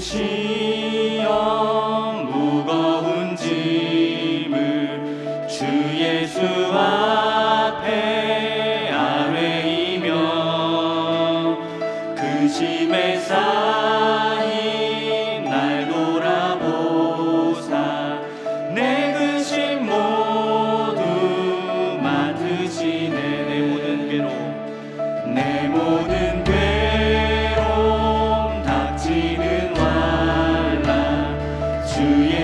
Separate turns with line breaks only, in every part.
心。to you.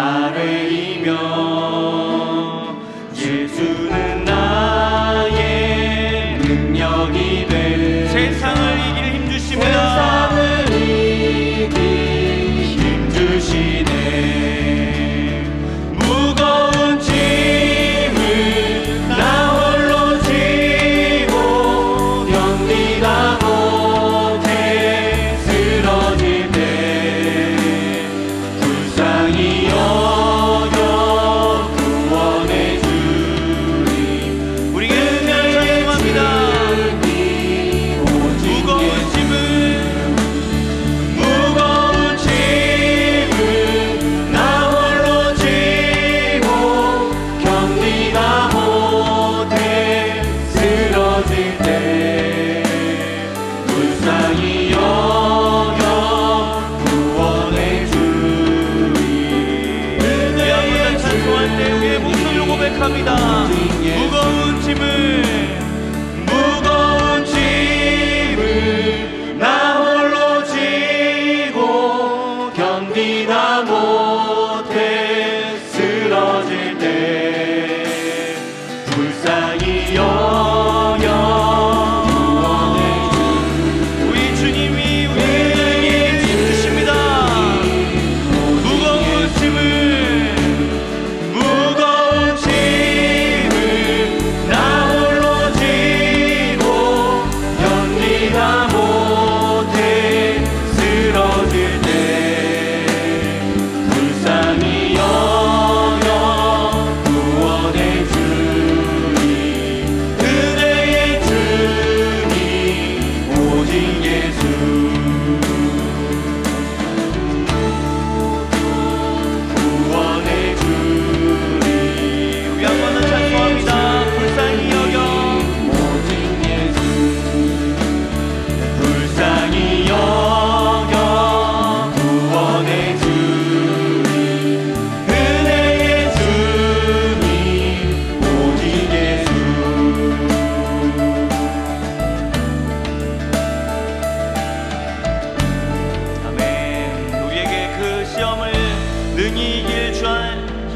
나를 이며 your
고백합니다. 무거운 짐을
무거운 짐을 나 홀로 지고 견디다 못해 쓰러질 때 불쌍히 여여
우리 주님이 우리에게 힘주십니다. 무거운 짐을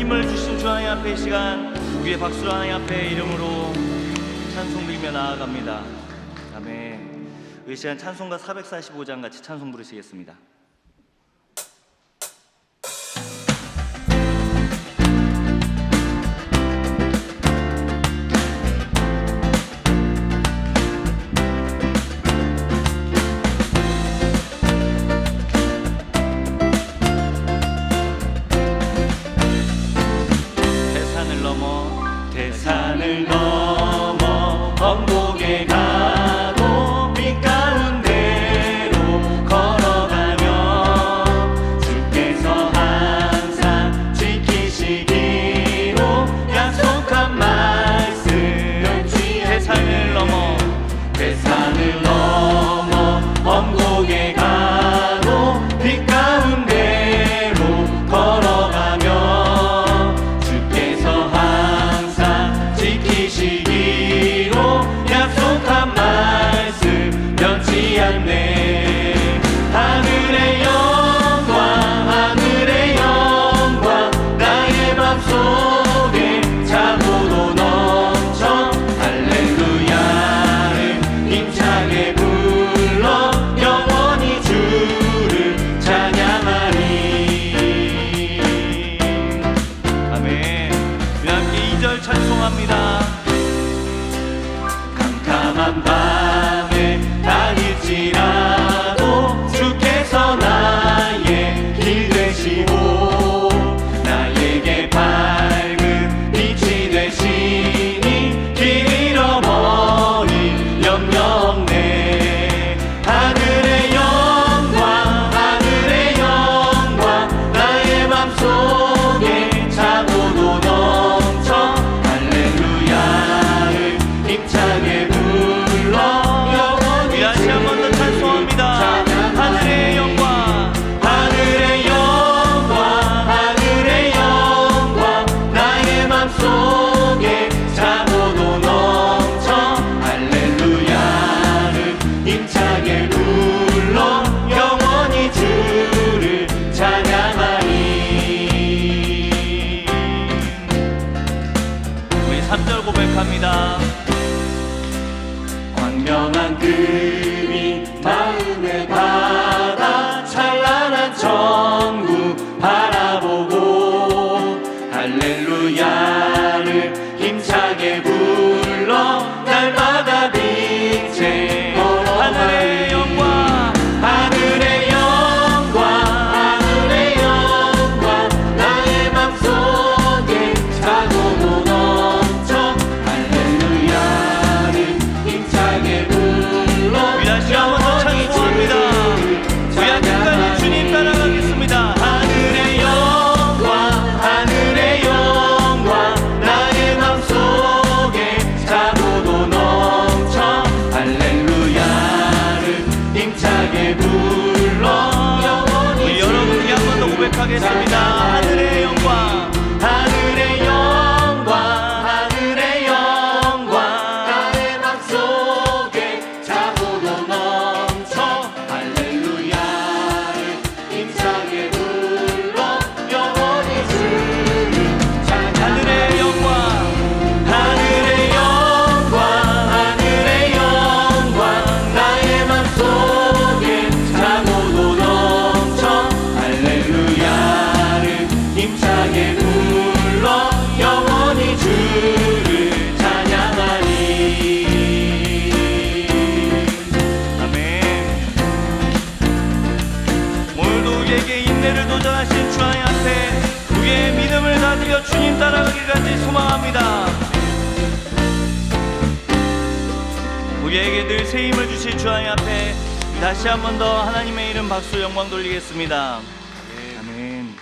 힘을 주신 주 하나님 앞에 이 시간 우리의 박수로 하나님 앞에 이름으로 찬송 드리며 나아갑니다. 다음에 이 시간 찬송가 445장 같이 찬송 부르시겠습니다. 고백하겠습니다. 앞에 다시 한 번 더 하나님의 이름 박수 영광 돌리겠습니다. 아멘.